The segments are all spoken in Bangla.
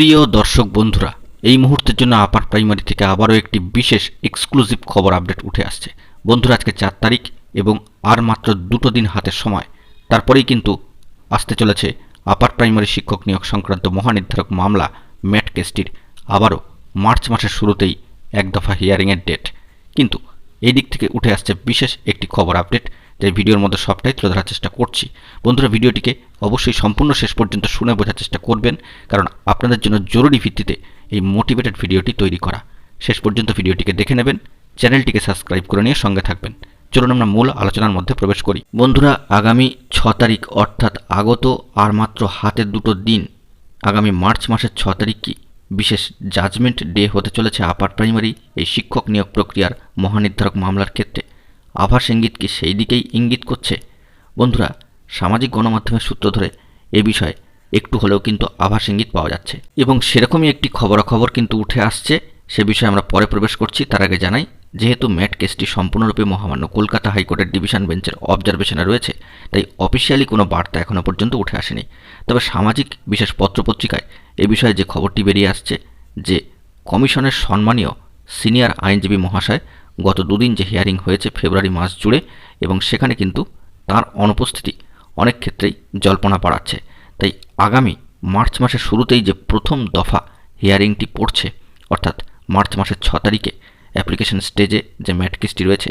প্রিয় দর্শক বন্ধুরা, এই মুহূর্তের জন্য আপার প্রাইমারি থেকে আবারও একটি বিশেষ এক্সক্লুসিভ খবর আপডেট উঠে আসছে। বন্ধুরা, আজকে চার তারিখ এবং আর মাত্র দুটো দিন হাতের সময়। তারপরেই কিন্তু আসতে চলেছে আপার প্রাইমারি শিক্ষক নিয়োগ সংক্রান্ত মহানির্ধারক মামলা ম্যাট কেসটির। আবারও মার্চ মাসের শুরুতেই এক দফা হিয়ারিংয়ের ডেট কিন্তু এই দিক থেকে উঠে আসছে বিশেষ একটি খবর আপডেট যে ভিডিওর মধ্যে সবটাই তুলে ধরার চেষ্টা করছি। বন্ধুরা, ভিডিওটিকে অবশ্যই সম্পূর্ণ শেষ পর্যন্ত শুনে বোঝার চেষ্টা করবেন, কারণ আপনাদের জন্য জরুরি ভিত্তিতে এই মোটিভেটেড ভিডিওটি তৈরি করা। শেষ পর্যন্ত ভিডিওটিকে দেখে নেবেন, চ্যানেলটিকে সাবস্ক্রাইব করে নিয়ে সঙ্গে থাকবেন। চলুন আমরা মূল আলোচনার মধ্যে প্রবেশ করি। বন্ধুরা, আগামী ছ তারিখ অর্থাৎ আগত আর মাত্র হাতে দুটো দিন, আগামী মার্চ মাসের ছ তারিখ কি? বিশেষ জাজমেন্ট ডে হতে চলেছে আপার প্রাইমারি এই শিক্ষক নিয়োগ প্রক্রিয়ার মহানির্ধারক মামলার ক্ষেত্রে। আভাস ইঙ্গিত কি সেই দিকেই ইঙ্গিত করছে? বন্ধুরা, সামাজিক গণমাধ্যমের সূত্র ধরে এ বিষয়ে একটু হলেও কিন্তু আভাস ইঙ্গিত পাওয়া যাচ্ছে। এবং সেরকমই একটি খবরাখবর কিন্তু উঠে আসছে, সে বিষয়ে আমরা পরে প্রবেশ করছি। তার আগে জানাই, যেহেতু ম্যাট কেসটি সম্পূর্ণরূপে মহামান্য কলকাতা হাইকোর্টের ডিভিশন বেঞ্চের অবজারভেশনে রয়েছে, তাই অফিসিয়ালি কোনো বার্তা এখনও পর্যন্ত উঠে আসেনি। তবে সামাজিক বিশেষ পত্রপত্রিকায় এ বিষয়ে যে খবরটি বেরিয়ে আসছে, যে কমিশনের সম্মানীয় সিনিয়র আইনজীবী মহাশয় গত দুদিন যে হিয়ারিং হয়েছে ফেব্রুয়ারি মাস জুড়ে, এবং সেখানে কিন্তু তার অনুপস্থিতি অনেক ক্ষেত্রেই জল্পনা বাড়াচ্ছে। তাই আগামী মার্চ মাসের শুরুতেই যে প্রথম দফা হিয়ারিংটি পড়ছে, অর্থাৎ মার্চ মাসের ছ তারিখে অ্যাপ্লিকেশন স্টেজে যে ম্যাটকেসটি রয়েছে,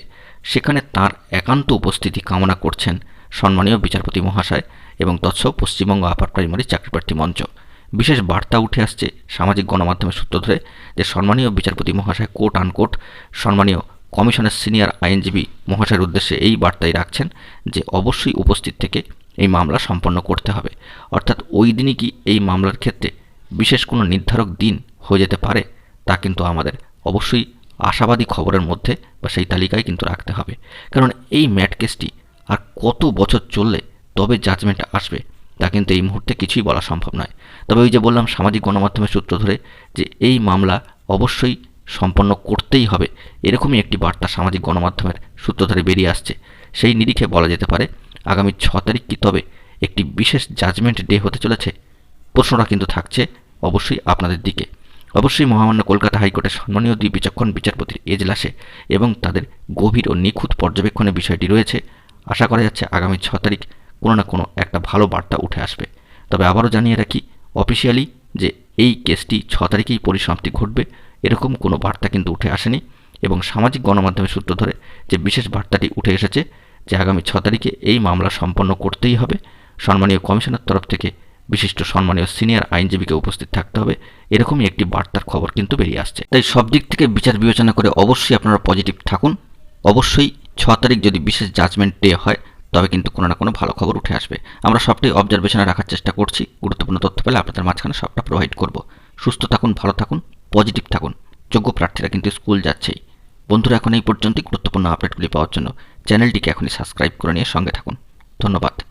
সেখানে তার একান্ত উপস্থিতি কামনা করছেন সম্মানীয় বিচারপতি মহাশয় এবং তৎসব পশ্চিমবঙ্গ আপার প্রাইমারি চাকরিপ্রার্থী মঞ্চ। বিশেষ বার্তা উঠে আসছে সামাজিক গণমাধ্যমের সূত্র ধরে যে সম্মানীয় বিচারপতি মহাশয় কোট আনকোট সম্মানীয় কমিশনের সিনিয়র আইনজীবী মহাশয়ের উদ্দেশ্যে এই বার্তাই রাখছেন যে অবশ্যই উপস্থিত থেকে এই মামলা সম্পন্ন করতে হবে। অর্থাৎ ওই দিনই কি এই মামলার ক্ষেত্রে বিশেষ কোনো নির্ধারক দিন হয়ে যেতে পারে, তা কিন্তু আমাদের অবশ্যই আশাবাদী খবরের মধ্যে বা সেই তালিকায় কিন্তু রাখতে হবে। কারণ এই ম্যাট কেসটি আর কত বছর চললে তবে জাজমেন্ট আসবে, তা কিন্তু এই মুহূর্তে কিছুই বলা সম্ভব নয়। তবে ওই যে বললাম সামাজিক গণমাধ্যমের সূত্র ধরে যে এই মামলা অবশ্যই সম্পন্ন করতেই হবে। এরকমই একটি বার্তা সামাজিক গণমাধ্যমের সূত্র ধরে বেরিয়ে আসছে। সেই নিরিখে বলা যেতে পারে, আগামী ছ তারিখ কি তবে একটি বিশেষ জাজমেন্ট ডে হতে চলেছে? প্রশ্নটা কিন্তু থাকছে অবশ্যই আপনাদের দিকে। অবশ্যই মহামান্য কলকাতা হাইকোর্টের সম্মানীয় দুই বিচক্ষণ বিচারপতির এজলাসে এবং তাদের গভীর ও নিখুঁত পর্যবেক্ষণের বিষয়টি রয়েছে। আশা করা যাচ্ছে আগামী ছ তারিখ কোনো না কোনো একটা ভালো বার্তা উঠে আসবে। তবে আবারও জানিয়ে রাখি অফিসিয়ালি যে এই কেসটি ছ তারিখেই পরিসমাপ্তি ঘটবে। এরকম কোনো বার্তা কিন্তু উঠে আসেনি এবং সামাজিক গণমাধ্যমের সূত্র ধরে যে বিশেষ বার্তাটি উঠে এসেছে যে আগামী ছ তারিখে এই মামলা সম্পন্ন করতেই হবে, সম্মানীয় কমিশনের তরফ থেকে বিশিষ্ট সম্মানীয় সিনিয়র আইনজীবীকে উপস্থিত থাকতে হবে, এরকমই একটি বার্তার খবর কিন্তু বেরিয়ে আসছে। তাই সব দিক থেকে বিচার বিবেচনা করে অবশ্যই আপনারা পজিটিভ থাকুন। অবশ্যই ছ তারিখ যদি বিশেষ জাজমেন্ট ডে হয়, তবে কিন্তু কোনো না কোনো ভালো খবর উঠে আসবে। আমরা সবটাই অবজারভেশনে রাখার চেষ্টা করছি। গুরুত্বপূর্ণ তথ্য পেলে আপনাদের মাঝখানে সবটা প্রোভাইড করব। সুস্থ থাকুন, ভালো থাকুন। পজিটিভ থাকুন। যোগ্য প্রার্থীরা কিন্তু স্কুল যাচ্ছেই। বন্ধুরা, এখন এই পর্যন্তই গুরুত্বপূর্ণ আপডেটগুলি পাওয়ার জন্য। চ্যানেলটিকে এখনই সাবস্ক্রাইব করে নিয়ে সঙ্গে থাকুন। ধন্যবাদ।